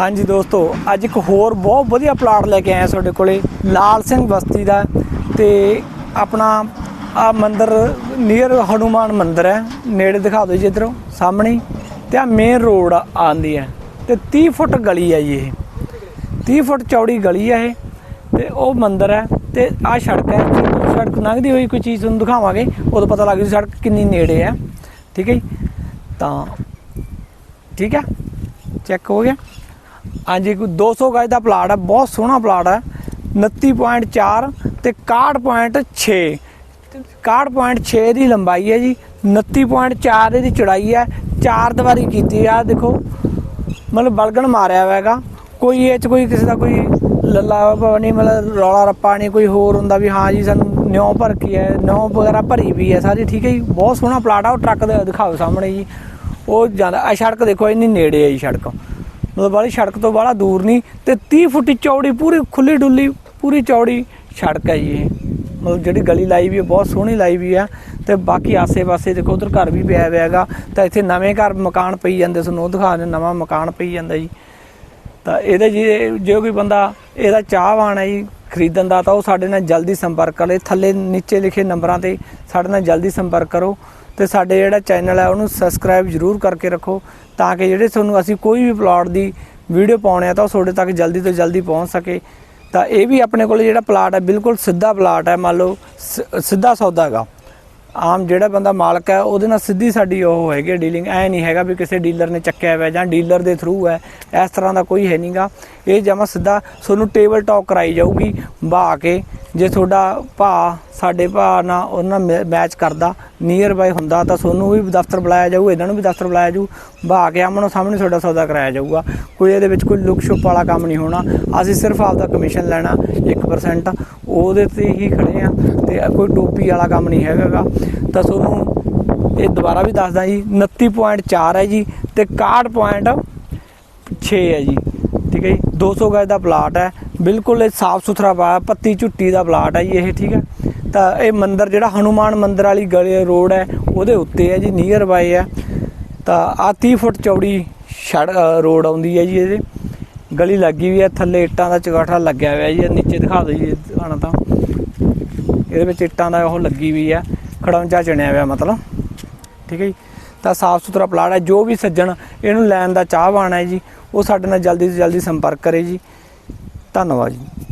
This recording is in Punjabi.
ਹਾਂਜੀ ਦੋਸਤੋ, ਅੱਜ ਇੱਕ ਹੋਰ ਬਹੁਤ ਵਧੀਆ ਪਲਾਟ ਲੈ ਕੇ ਆਇਆ ਤੁਹਾਡੇ ਕੋਲੇ, ਲਾਲ ਸਿੰਘ ਬਸਤੀ ਦਾ। ਤੇ ਆਪਣਾ ਆ ਮੰਦਿਰ ਨੀਅਰ ਹਨੂਮਾਨ ਮੰਦਿਰ ਹੈ। ਨੇੜੇ ਦਿਖਾ ਦਿਓ ਜੀ ਇਧਰੋਂ, ਸਾਹਮਣੇ। ਹੀ। ਤੇ ਆ ਮੇਨ ਰੋਡ ਆਂਦੀ ਹੈ। ਤੇ 30 ਫੁੱਟ ਗਲੀ ਹੈ ਜੀ ਇਹ। 30 ਫੁੱਟ ਚੌੜੀ ਗਲੀ ਹੈ ਇਹ। ਤੇ ਉਹ ਮੰਦਿਰ ਹੈ। ਤੇ ਆ ਸੜਕ ਹੈ। ਸੜਕ ਲੰਘਦੀ ਹੋਈ ਕੋਈ ਚੀਜ਼ ਤੁਹਾਨੂੰ ਦਿਖਾਵਾਂਗੇ, ਉਦੋਂ ਪਤਾ ਲੱਗ ਜੂ ਸੜਕ ਕਿੰਨੀ ਨੇੜੇ ਹੈ। ਠੀਕ ਹੈ ਜੀ? ਤਾਂ, ਠੀਕ ਹੈ? ਚੈੱਕ ਹੋ ਗਿਆ? ਹਾਂਜੀ, ਕੋਈ 200 ਗਜ ਦਾ ਪਲਾਟ ਹੈ, ਬਹੁਤ ਸੋਹਣਾ ਪਲਾਟ ਹੈ। 29.4 ਤੇ 61.6 61.6 ਦੀ ਲੰਬਾਈ ਹੈ ਜੀ 29.4 ਦੀ ਚੌੜਾਈ ਹੈ, ਚਾਰ ਦੀਵਾਰੀ ਕੀਤੀ ਆ, ਦੇਖੋ। ਮਤਲਬ ਬਲਗਣ ਮਾਰਿਆ ਹੋਇਆ ਕੋਈ ਇਹ ਚ ਕੋਈ ਕਿਸੇ ਦਾ ਕੋਈ ਲੱਲਾ ਨਹੀਂ, ਮਤਲਬ ਰੌਲਾ ਰੱਪਾ ਨਹੀਂ, ਕੋਈ ਹੋਰ ਹੁੰਦਾ ਵੀ ਹਾਂ ਜੀ, ਸਾਨੂੰ ਨਿਉ ਭਰ ਕੀ ਹੈ, ਨਿਉ ਵਗੈਰਾ ਭਰੀ ਵੀ ਹੈ, ਸਾਰੀ ਠੀਕ ਹੈ ਜੀ, ਬਹੁਤ ਸੋਹਣਾ ਪਲਾਟ ਆ, ਉਹ ਟਰੱਕ ਦੇ ਦਿਖਾਓ ਸਾਹਮਣੇ ਜੀ। ਉਹ ਜਾਂਦਾ ਆ ਸੜਕ ਦੇਖੋ, ਇੰਨੀ ਨੇੜੇ ਹੈ ਜੀ ਸੜਕ। ਮਤਲਬ ਵਾਲੀ ਸੜਕ ਤੋਂ ਬਾਹਲਾ ਦੂਰ ਨਹੀਂ ਤੇ 30 ਫੁੱਟ ਚੌੜੀ ਪੂਰੀ ਖੁੱਲੀ ਡੁੱਲੀ ਪੂਰੀ ਚੌੜੀ ਸੜਕ ਹੈ ਜੀ ਇਹ। ਮਤਲਬ ਜਿਹੜੀ ਗਲੀ ਲਾਈ ਵੀ ਹੈ, ਬਹੁਤ ਸੋਹਣੀ ਲਾਈ ਵੀ ਹੈ ਤੇ ਬਾਕੀ ਆਸੇ-ਪਾਸੇ ਦੇਖੋ ਉਧਰ ਘਰ ਵੀ ਪਿਆ ਹੋਇਆ ਹੈਗਾ। ਤਾਂ ਇੱਥੇ ਨਵੇਂ ਘਰ ਮਕਾਨ ਪਈ ਜਾਂਦੇ ਤੁਹਾਨੂੰ ਉਹ ਦਿਖਾ ਦੇ ਨਵਾਂ ਮਕਾਨ ਪਈ ਜਾਂਦਾ ਜੀ। ਤਾਂ ਇਹਦੇ ਜੇ ਜੇ ਕੋਈ ਬੰਦਾ, ਇਹਦਾ ਚਾਹਵਾਨ ਹੈ ਜੀ ਖਰੀਦਣ ਦਾ, ਤਾਂ ਉਹ ਸਾਡੇ ਨਾਲ ਜਲਦੀ ਸੰਪਰਕ ਕਰੇ ਥੱਲੇ ਨੀਚੇ ਲਿਖੇ ਨੰਬਰਾਂ ਤੇ ਸਾਡੇ ਨਾਲ ਜਲਦੀ ਸੰਪਰਕ ਕਰੋ ਤੇ ਸਾਡੇ ਜਿਹੜਾ ਚੈਨਲ ਹੈ, ਉਹਨੂੰ ਸਬਸਕ੍ਰਾਈਬ ਜ਼ਰੂਰ ਕਰਕੇ ਰੱਖੋ ਤਾਂ ਕਿ ਜਿਹੜੇ ਤੁਹਾਨੂੰ ਅਸੀਂ ਕੋਈ ਵੀ ਪਲਾਟ ਦੀ ਵੀਡੀਓ ਪਾਉਣੇ ਆ, ਤਾਂ ਉਹ ਤੁਹਾਡੇ ਤੱਕ ਜਲਦੀ ਤੋਂ ਜਲਦੀ ਪਹੁੰਚ ਸਕੇ। ਤਾਂ ਇਹ ਵੀ ਆਪਣੇ ਕੋਲ ਜਿਹੜਾ ਪਲਾਟ ਹੈ, ਬਿਲਕੁਲ ਸਿੱਧਾ ਪਲਾਟ ਹੈ, ਮੰਨ ਲਓ ਸ- ਸਿੱਧਾ ਸੌਦਾ ਹੈਗਾ। ਆਮ ਜਿਹੜਾ ਬੰਦਾ ਮਾਲਕ ਹੈ, ਉਹਦੇ ਨਾਲ ਸਿੱਧੀ ਸਾਡੀ ਉਹ ਹੈਗੀ ਡੀਲਿੰਗ ਐ ਨਹੀਂ ਹੈਗਾ ਵੀ ਕਿਸੇ ਡੀਲਰ ਨੇ ਚੱਕਿਆ ਹੋਇਆ ਜਾਂ ਡੀਲਰ ਦੇ ਥਰੂ ਹੈ, ਇਸ ਤਰ੍ਹਾਂ ਦਾ ਕੋਈ ਹੈ ਨਹੀਂਗਾ। ਇਹ ਜਮਾ ਸਿੱਧਾ ਤੁਹਾਨੂੰ ਟੇਬਲ ਟਾਕ ਕਰਾਈ ਜਾਊਗੀ, ਬਾ ਕੇ, ਜੇ ਤੁਹਾਡਾ ਭਾ, ਸਾਡੇ ਭਾ ਨਾਲ ਉਹਨਾਂ ਮੈਚ ਕਰਦਾ ਨੀਅਰ ਬਾਈ ਹੁੰਦਾ ਤਾਂ ਤੁਹਾਨੂੰ ਵੀ ਦਫ਼ਤਰ ਬੁਲਾਇਆ ਜਾਊ, ਇਹਨਾਂ ਨੂੰ ਵੀ ਦਫ਼ਤਰ ਬੁਲਾਇਆ ਜਾਊ, ਬਾ ਕੇ ਆਮਣੋ ਸਾਹਮਣੇ ਤੁਹਾਡਾ ਸੌਦਾ ਕਰਾਇਆ ਜਾਊਗਾ। ਕੋਈ ਇਹਦੇ ਵਿੱਚ ਕੋਈ ਲੁਕ ਛੁਪ ਵਾਲਾ ਕੰਮ ਨਹੀਂ ਹੋਣਾ। ਅਸੀਂ ਸਿਰਫ ਆਪਦਾ ਕਮਿਸ਼ਨ ਲੈਣਾ 1% ਉਹਦੇ ਤੇ ਹੀ ਖੜੇ ਆ ਤੇ ਕੋਈ ਟੋਪੀ ਵਾਲਾ ਕੰਮ ਨਹੀਂ ਹੈਗਾਗਾ। ਤਾਂ ਤੁਹਾਨੂੰ ਇਹ ਦੁਬਾਰਾ ਵੀ ਦੱਸਦਾ ਜੀ 29.4 ਹੈ ਜੀ ਤੇ 61.6 ਹੈ ਜੀ। ਠੀਕ ਹੈ ਜੀ? 200 ਗਜ ਦਾ ਪਲਾਟ ਹੈ। ਬਿਲਕੁਲ ਇਹ ਸਾਫ਼ ਸੁਥਰਾ ਪਾ, ਪੱਤੀ ਝੁੱਟੀ ਦਾ ਪਲਾਟ ਹੈ ਜੀ ਇਹ, ਠੀਕ ਹੈ? ਤਾਂ ਇਹ ਮੰਦਿਰ ਜਿਹੜਾ ਹਨੂਮਾਨ ਮੰਦਿਰ ਵਾਲੀ ਗਲੀ ਰੋਡ ਹੈ, ਉਹਦੇ ਉੱਤੇ ਹੈ ਜੀ ਨੀਅਰ ਬਾਏ ਹੈ। ਤਾਂ ਆ 30 ਫੁੱਟ ਚੌੜੀ ਛੜ ਰੋਡ ਆਉਂਦੀ ਹੈ ਜੀ ਇਹਦੇ। ਗਲੀ ਲੱਗੀ ਵੀ ਹੈ, ਥੱਲੇ ਇੱਟਾਂ ਦਾ ਚਗਾਠਾ ਲੱਗਿਆ ਹੋਇਆ ਜੀ ਨੀਚੇ ਦਿਖਾ ਦਿਓ ਜੀ ਆਣਾ ਤਾਂ। ਇਹਦੇ ਵਿੱਚ ਇੱਟਾਂ ਦਾ ਉਹ ਲੱਗੀ ਵੀ ਹੈ, ਖੜੌਂਚਾ ਚਣਿਆ ਹੋਇਆ ਮਤਲਬ। ਠੀਕ ਹੈ ਜੀ? ਤਾਂ ਸਾਫ਼ ਸੁਥਰਾ ਪਲਾਟ ਹੈ, ਜੋ ਵੀ ਸੱਜਣ ਇਹਨੂੰ ਲੈਣ ਦਾ ਚਾਹਵਾਨ ਹੈ ਜੀ, ਉਹ ਸਾਡੇ ਨਾਲ ਜਲਦੀ ਤੋਂ ਜਲਦੀ ਸੰਪਰਕ ਕਰੇ ਜੀ। ਧੰਨਵਾਦ ਜੀ।